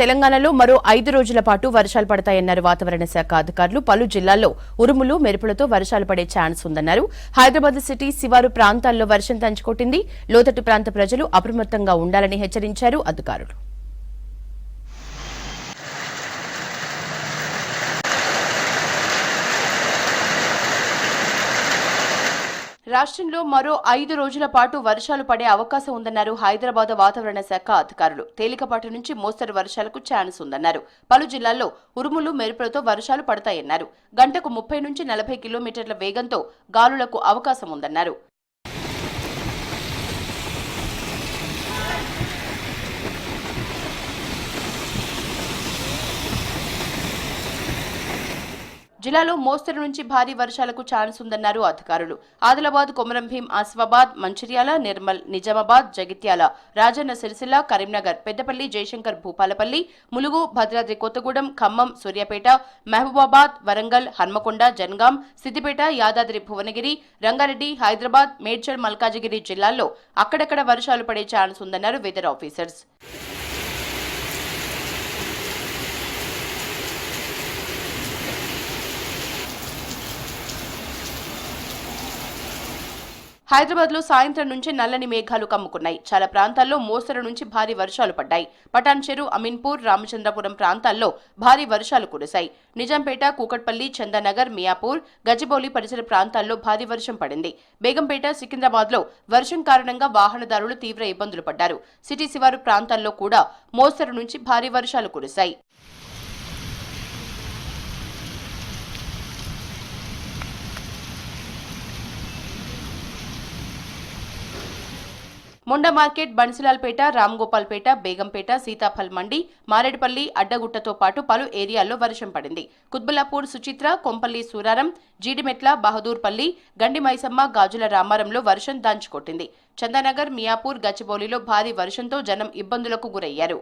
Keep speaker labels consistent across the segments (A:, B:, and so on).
A: తెలంగాణలో మరో ఐదు రోజుల పాటు వర్షాలు పడతాయన్నారు వాతావరణ శాఖ అధికారులు. పలు జిల్లాల్లో ఉరుములు మెరుపులతో వర్షాలు పడే ఛాన్స్ ఉందన్నారు. హైదరాబాద్ సిటీ శివారు ప్రాంతాల్లో వర్షం తంచుకొట్టింది లోతట్టు ప్రాంత ప్రజలు అప్రమత్తంగా ఉండాలని హెచ్చరించారు అధికారులు. రాష్ట్రంలో మరో ఐదు రోజుల పాటు వర్షాలు పడే అవకాశం ఉందన్నారు హైదరాబాద్ వాతావరణ శాఖ అధికారులు. తేలికపాటి నుంచి మోస్తరు వర్షాలకు ఛాన్స్ ఉందన్నారు. పలు జిల్లాల్లో ఉరుములు మెరుపులతో వర్షాలు పడతాయన్నారు. గంటకు ముప్పై నుంచి నలభై కిలోమీటర్ల వేగంతో గాలులకు అవకాశం ఉందన్నారు. జిల్లాలో మోస్తరు నుంచి భారీ వర్షాలకు ఛాన్స్ ఉందన్నారు అధికారులు. ఆదిలాబాద్ కొమరం భీం ఆసిఫాబాద్ మంచిర్యాల నిర్మల్ నిజామాబాద్ జగిత్యాల రాజన్న సిరిసిల్ల కరీంనగర్ పెద్దపల్లి జయశంకర్ భూపాలపల్లి ములుగు భద్రాద్రి కొత్తగూడెం ఖమ్మం సూర్యాపేట మహబూబాబాద్ వరంగల్ హన్మకొండ జనగాం సిద్దిపేట యాదాద్రి భువనగిరి రంగారెడ్డి హైదరాబాద్ మేడ్చల్ మల్కాజిగిరి జిల్లాల్లో అక్కడక్కడ వర్షాలు పడే ఛాన్స్ ఉందన్నారు వెదర్ ఆఫీసర్స్. హైదరాబాద్లో సాయంత్రం నుంచి నల్లని మేఘాలు కమ్ముకున్నాయి. చాలా ప్రాంతాల్లో మోస్తరు నుంచి భారీ వర్షాలు పడ్డాయి. పటాన్ చెరు అమీన్పూర్ రామచంద్రపురం ప్రాంతాల్లో భారీ వర్షాలు కురిశాయి. నిజాంపేట కూకట్పల్లి చందానగర్ మియాపూర్ గజిబౌలి పరిసర ప్రాంతాల్లో భారీ వర్షం పడింది. బేగంపేట సికింద్రాబాద్లో వర్షం కారణంగా వాహనదారులు తీవ్ర ఇబ్బందులు పడ్డారు. సిటీ శివారు ప్రాంతాల్లో కూడా మోస్తరు నుంచి భారీ వర్షాలు కురిశాయి. మొండ మార్కెట్ బన్సిలాల్పేట రామ్గోపాల్పేట బేగంపేట సీతాఫల్ మండి మారేడుపల్లి అడ్డగుట్టతో పాటు పలు ఏరియాల్లో వర్షం పడింది. కుత్బుల్లాపూర్ సుచిత్ర కొంపల్లి సూరారం జీడిమెట్ల బహదూర్పల్లి గండి మైసమ్మ గాజుల రామారంలో వర్షం దాంచుకొట్టింది చందానగర్ మియాపూర్ గచ్చిబౌలిలో భారీ వర్షంతో జనం ఇబ్బందులకు గురయ్యారు.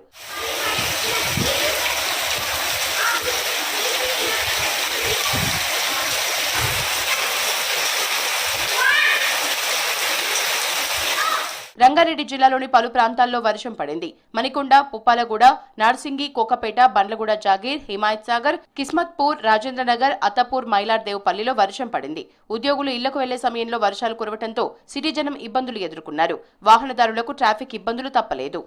A: రంగారెడ్డి జిల్లాలోని పలు ప్రాంతాల్లో వర్షం పడింది. మణికొండ పుప్పాలగూడ నార్సింగి కోకపేట బండ్లగూడ జాగీర్ హిమాయత్ సాగర్ కిస్మత్పూర్ రాజేంద్రనగర్ అత్తపూర్ మైలార్దేవ్పల్లిలో వర్షం పడింది. ఉద్యోగులు ఇళ్ళకు వెళ్ళే సమయంలో వర్షాలు కురవటంతో సిటీ జనం ఇబ్బందులు ఎదుర్కొన్నారు. వాహనదారులకు ట్రాఫిక్ ఇబ్బందులు తప్పలేదు.